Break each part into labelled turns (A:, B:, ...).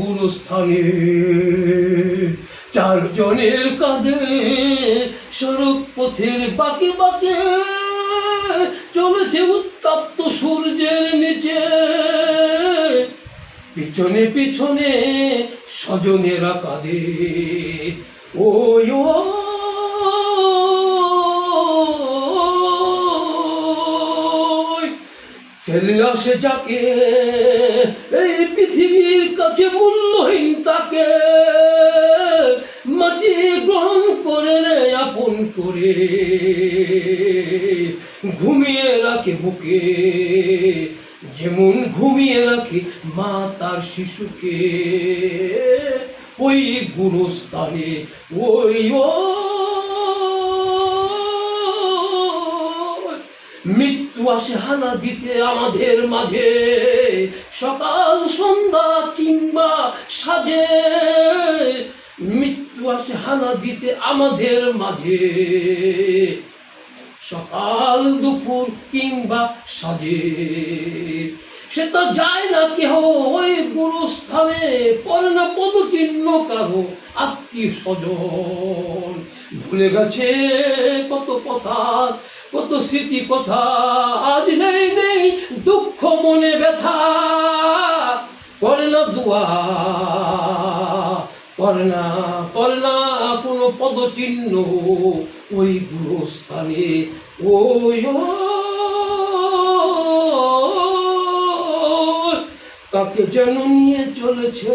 A: গুরুস্থানে, চারজনের কাঁধে সড়ক পথের বাঁকে বাঁকে চলেছে উত্তপ্ত সূর্যের নিচে। পিছনে পিছনে স্বজনেরা কাঁদে, ওই ওই ছেলে আসে যাকে, এই পৃথিবীর কাছে মূল্যহীন তাকে। মাটি গ্রহণ করে নেয়, আপন করে। ঘুমিয়ে রাখে বুকে, যেমন ঘুমিয়ে রাখে মা তার শিশুকে। ওই গুরুস্থানে, ওই ও মৃত্যু আসে হানা দিতে আমাদের মাঝে। সকাল, সন্ধ্যা কিংবা সাজে। মৃত্যু আসে হানা দিতে আমাদের মাঝে। সকাল, দুপুর কিংবা সাজে। সে তো যায় না কেহ ওই গুরুস্থানে পরে না পদচিহ্ন কারও আত্মীয় স্বজন ভুলে গেছে কত কথা কত স্মৃতি কথা আজ নেই নেই দুঃখ, মনে ব্যথা। করে না দুয়া করে না করে না কোনো পদচিহ্ন। ওই গুরুস্থানে ওই তাকে যেন নিয়ে চলেছে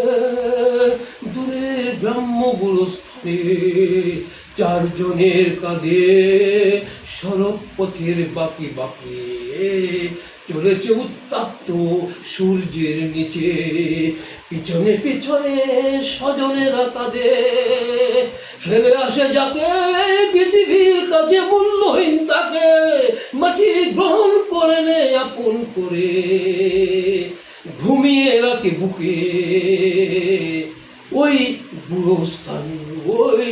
A: দূরের ব্রাহ্ম গুরুস্থানে চারজনের কাঁধে সড়ক পথের বাকি বাকি চলেছে উত্তপ্ত সূর্যের নিচে। পিছনে পিছনে স্বজনেরা কাঁদে। ফেলে আসে যাকে পৃথিবীর কাছে মূল্যহীন তাকে। মাটি গ্রহণ করে নে আপন করে ঘুমিয়ে রাখে বুকে। ওই গুরুস্থান ওই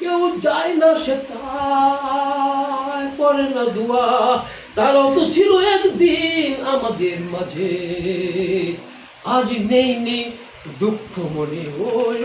A: কেউ যায় না সে তাই করে না দুয়া। তারও তো ছিল একদিন আমাদের মাঝে। আজ নেই নেই দুঃখ মনে ওই